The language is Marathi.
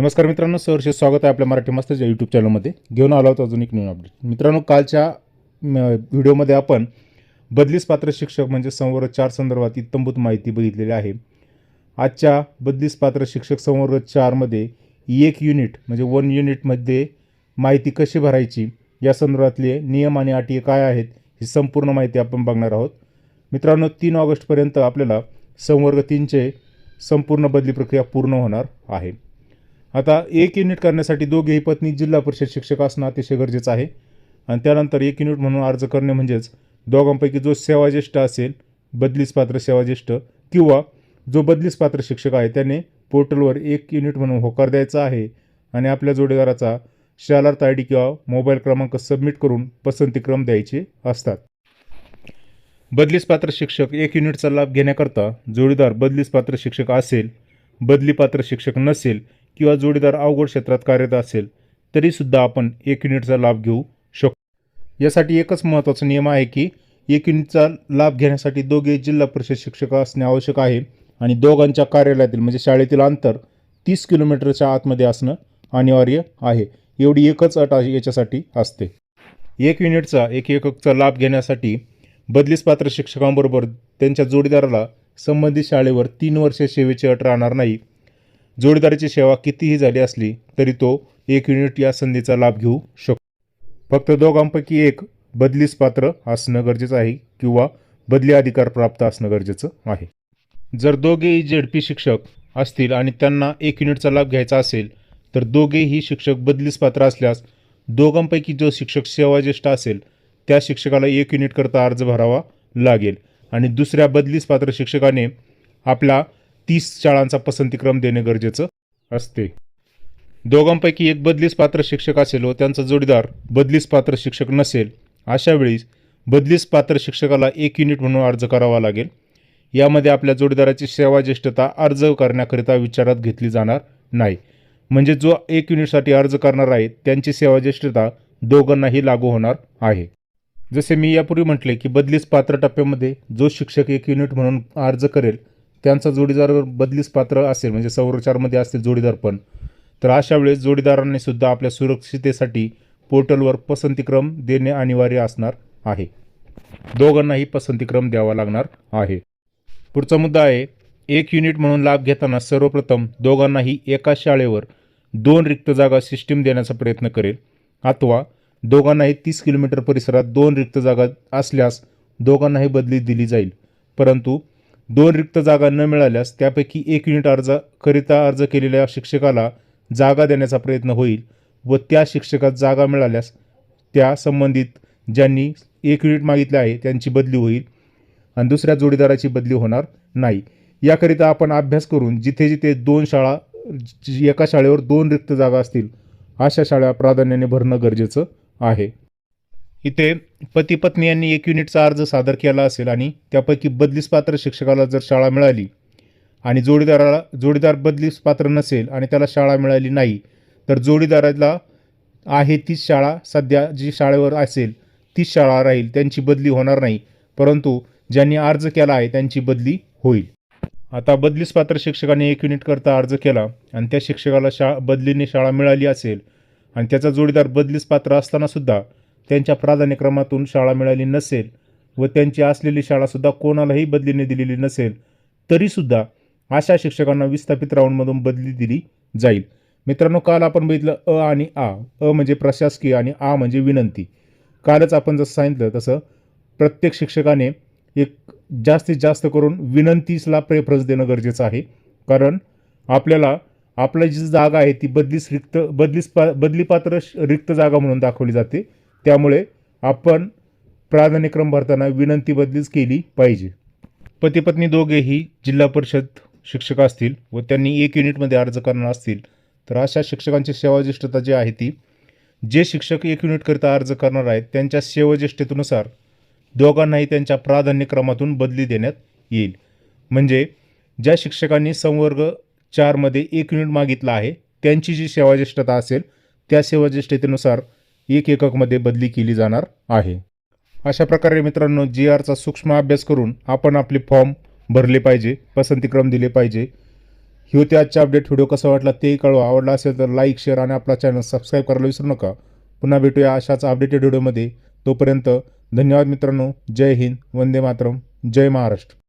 नमस्कार मित्रांनो सहर्ष स्वागत आहे आपल्या मराठी मास्तरच्या यूट्यूब चॅनलमध्ये घेऊन आलो होतो अजून एक न्यू अपडेट मित्रांनो कालच्या व्हिडिओमध्ये आपण बदलीस पात्र शिक्षक म्हणजे संवर्ग चार संदर्भात इत्तंभूत माहिती बघितलेली आहे. आजच्या बदलीस पात्र शिक्षक संवर्ग चारमध्ये एक युनिट म्हणजे वन युनिटमध्ये माहिती कशी भरायची या संदर्भातले नियम आणि अटी काय आहेत ही संपूर्ण माहिती आपण बघणार आहोत. मित्रांनो तीन ऑगस्टपर्यंत आपल्याला संवर्ग तीनचे संपूर्ण बदली प्रक्रिया पूर्ण होणार आहे. आता एक युनिट करण्यासाठी दोघेही पत्नी जिल्हा परिषद शिक्षक असणं अतिशय गरजेचं आहे. आणि त्यानंतर एक युनिट म्हणून अर्ज करणे म्हणजेच दोघांपैकी जो सेवाज्येष्ठ असेल बदलीस पात्र सेवाज्येष्ठ किंवा जो बदलीस पात्र शिक्षक आहे त्याने पोर्टलवर एक युनिट म्हणून होकार द्यायचा आहे आणि आपल्या जोडीदाराचा शालार्थ आय डी किंवा मोबाईल क्रमांक सबमिट करून पसंतीक्रम द्यायचे असतात. बदलीस पात्र शिक्षक एक युनिटचा लाभ घेण्याकरता जोडीदार बदलीस पात्र शिक्षक असेल बदली पात्र शिक्षक नसेल किंवा जोडीदार अवघड क्षेत्रात कार्यरत असेल तरीसुद्धा आपण एक युनिटचा लाभ घेऊ शकतो यासाठी एकच महत्त्वाचा नियम आहे की एक युनिटचा लाभ घेण्यासाठी दोघे जिल्हा परिषद शिक्षक असणे आवश्यक आहे आणि दोघांच्या कार्यालयातील म्हणजे शाळेतील अंतर तीस किलोमीटरच्या आतमध्ये असणं अनिवार्य आहे. एवढी एकच अट आहे याच्यासाठी असते. एक युनिटचा एक एककचा लाभ घेण्यासाठी बदलीस पात्र शिक्षकांबरोबर त्यांच्या जोडीदाराला संबंधित शाळेवर तीन वर्षे सेवेची अट राहणार नाही. जोडीदाराची सेवा कितीही झाली असली तरी तो एक युनिट या संधीचा लाभ घेऊ शकतो फक्त दोघांपैकी एक बदलीस पात्र असणं गरजेचं आहे किंवा बदली अधिकार प्राप्त असणं गरजेचं आहे. जर दोघेही झेडपी शिक्षक असतील आणि त्यांना एक युनिटचा लाभ घ्यायचा असेल तर दोघेही शिक्षक बदलीस पात्र असल्यास दोघांपैकी जो शिक्षक सेवाज्येष्ठ असेल त्या शिक्षकाला एक युनिट करता अर्ज भरावा लागेल. आणि दुसऱ्या बदलीस पात्र शिक्षकाने आपला तीस शाळांचा पसंतीक्रम देणे गरजेचं असते. दोघांपैकी एक बदलीस पात्र शिक्षक असेल व त्यांचा जोडीदार बदलीस पात्र शिक्षक नसेल अशा वेळी बदलीस पात्र शिक्षकाला एक युनिट म्हणून अर्ज करावा लागेल. यामध्ये आपल्या जोडीदाराची सेवा ज्येष्ठता अर्ज करण्याकरिता विचारात घेतली जाणार नाही. म्हणजे जो एक युनिटसाठी अर्ज करणार आहे त्यांची सेवा ज्येष्ठता दोघांनाही लागू होणार आहे. जसे मी यापूर्वी म्हटले की बदलीस पात्र टप्प्यामध्ये जो शिक्षक एक युनिट म्हणून अर्ज करेल त्यांचा जोडीदार बदलीस पात्र असेल म्हणजे संरचारमध्ये असेल जोडीदार पण. तर अशा वेळेस जोडीदारांनी सुद्धा आपल्या सुरक्षितेसाठी पोर्टलवर पसंतीक्रम देणे अनिवार्य असणार आहे. दोघांनाही पसंतीक्रम द्यावा लागणार आहे. पुढचा मुद्दा आहे एक युनिट म्हणून लाभ घेताना सर्वप्रथम दोघांनाही एका शाळेवर दोन रिक्त जागा सिस्टीम देण्याचा प्रयत्न करेल अथवा दोघांनाही तीस किलोमीटर परिसरात दोन रिक्त जागा असल्यास दोघांनाही बदली दिली जाईल. परंतु दोन रिक्त जागा न मिळाल्यास त्यापैकी एक युनिट अर्जाकरिता अर्ज केलेल्या शिक्षकाला जागा देण्याचा प्रयत्न होईल व त्या शिक्षकात जागा मिळाल्यास त्या संबंधित ज्यांनी एक युनिट मागितले आहे त्यांची बदली होईल आणि दुसऱ्या जोडीदाराची बदली होणार नाही. याकरिता आपण अभ्यास करून जिथे जिथे दोन शाळा जी- एका शाळेवर दोन रिक्त जागा असतील अशा शाळा प्राधान्याने भरणं गरजेचं आहे. इथे पती पत्नी यांनी एक युनिटचा अर्ज सादर केला असेल आणि त्यापैकी बदलीस पात्र शिक्षकाला जर शाळा मिळाली आणि जोडीदाराला जोडीदार बदलीस पात्र नसेल आणि त्याला शाळा मिळाली नाही तर जोडीदाराला आहे तीच शाळा सध्या जी शाळेवर असेल तीच शाळा राहील त्यांची बदली होणार नाही परंतु ज्यांनी अर्ज केला आहे त्यांची बदली होईल. आता बदलीस पात्र शिक्षकाने एक युनिट करता अर्ज केला आणि त्या शिक्षकाला शा बदलीने शाळा मिळाली असेल आणि त्याचा जोडीदार बदलीस पात्र असतानासुद्धा त्यांच्या प्राधान्यक्रमातून शाळा मिळाली नसेल व त्यांची असलेली शाळासुद्धा कोणालाही बदलीने दिलेली नसेल तरीसुद्धा अशा शिक्षकांना विस्थापित राऊंडमधून बदली दिली जाईल. मित्रांनो काल आपण बघितलं अ आणि आ. अ म्हणजे प्रशासकीय आणि आ म्हणजे विनंती. कालच आपण जसं सांगितलं तसं प्रत्येक शिक्षकाने एक जास्तीत जास्त करून विनंतीसला प्रेफरन्स देणं गरजेचं आहे. कारण आपल्याला आपली जी जागा आहे ती बदलीस रिक्त बदलीस पा बदली पात्र श- रिक्त जागा म्हणून दाखवली जाते. त्यामुळे आपण प्राधान्यक्रम भरताना विनंती बदलीच केली पाहिजे. पती पत्नी दोघेही जिल्हा परिषद शिक्षक असतील व त्यांनी एक युनिटमध्ये अर्ज करणार असतील तर अशा शिक्षकांची सेवाज्येष्ठता जी आहे ती जे शिक्षक एक युनिटकरिता अर्ज करणार आहेत त्यांच्या सेवाज्येष्ठतेनुसार दोघांनाही त्यांच्या प्राधान्यक्रमातून बदली देण्यात येईल. म्हणजे ज्या शिक्षकांनी संवर्ग चारमध्ये एक युनिट मागितला आहे त्यांची जी सेवाज्येष्ठता असेल त्या सेवाज्येष्ठतेनुसार एक एककमध्ये बदली केली जाणार आहे. अशा प्रकारे मित्रांनो जी आरचा सूक्ष्म अभ्यास करून आपण आपले फॉर्म भरले पाहिजे पसंतीक्रम दिले पाहिजे. ही होती आजच्या अपडेट व्हिडिओ कसा वाटला तेही कळवा. आवडला असेल तर लाईक शेअर आणि आपला चॅनल सबस्क्राईब करायला विसरू नका. पुन्हा भेटूया अशाच अपडेटेड व्हिडिओमध्ये. तोपर्यंत धन्यवाद मित्रांनो. जय हिंद. वंदे मातरम. जय महाराष्ट्र.